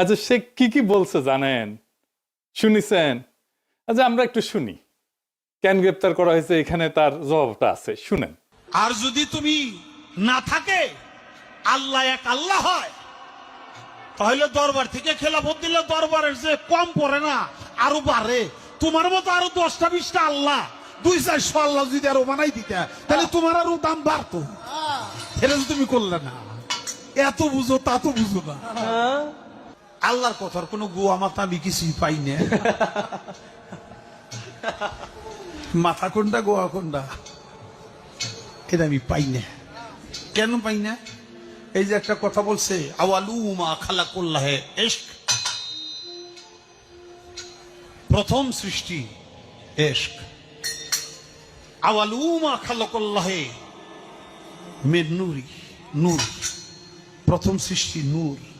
আচ্ছা সে কি কি বলছে জানেন? শুনিছেন? আচ্ছা আমরা একটু শুনি। কেন গ্রেপ্তার করা হয়েছে? এখানে তার জবাবটা আছে। শুনেন। আর যদি তুমি না থাকে আল্লাহ এক আল্লাহ হয় তাহলে দরবার থেকে খেলাফত দিলে দরবারের যে কম পড়ে না আরও বাড়ে। তোমার মতো আরও দশটা বিশটা আল্লাহ দুই চারশো আল্লাহ যদি আরও বানাই দিতে তাহলে তোমার আরও দাম বাড়তো। এটা তুমি করলে না এত বুঝো তা তো বুঝো না। আল্লাহর কথার কোনো গোয়া মাথা আমি কিছুই পাই না। মাথা কোনটা গোয়া কোনটা? এটা আমি পাই না। কেন পাই না? এই যে একটা কথা বলছে এশক। প্রথম সৃষ্টি এশক। নূর। প্রথম সৃষ্টি নূর।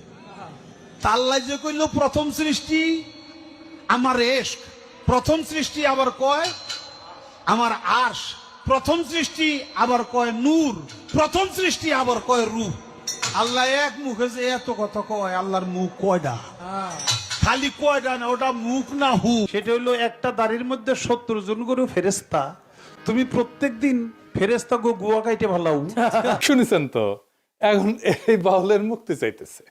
তাল্লাই যে কইল প্রথম সৃষ্টি আমার এশক প্রথম সৃষ্টি আবার কয় আমার আশ প্রথম সৃষ্টি আবার কয় নূর প্রথম সৃষ্টি আবার কয় রূপ। আল্লাহ এক মুখে যে এত কথা কয় আল্লাহর মুখ কয়ডা? খালি কয়ডা না ওটা মুখ না হু। সেটা হলো একটা দাড়ির মধ্যে সত্তর জন করে ফেরেস্তা তুমি প্রত্যেক দিন ফেরেস্তা গো গুয়া কাইটে ভালাও। শুনেছেন তো? এখন এই বাউলের মুক্তি চাইতেছে।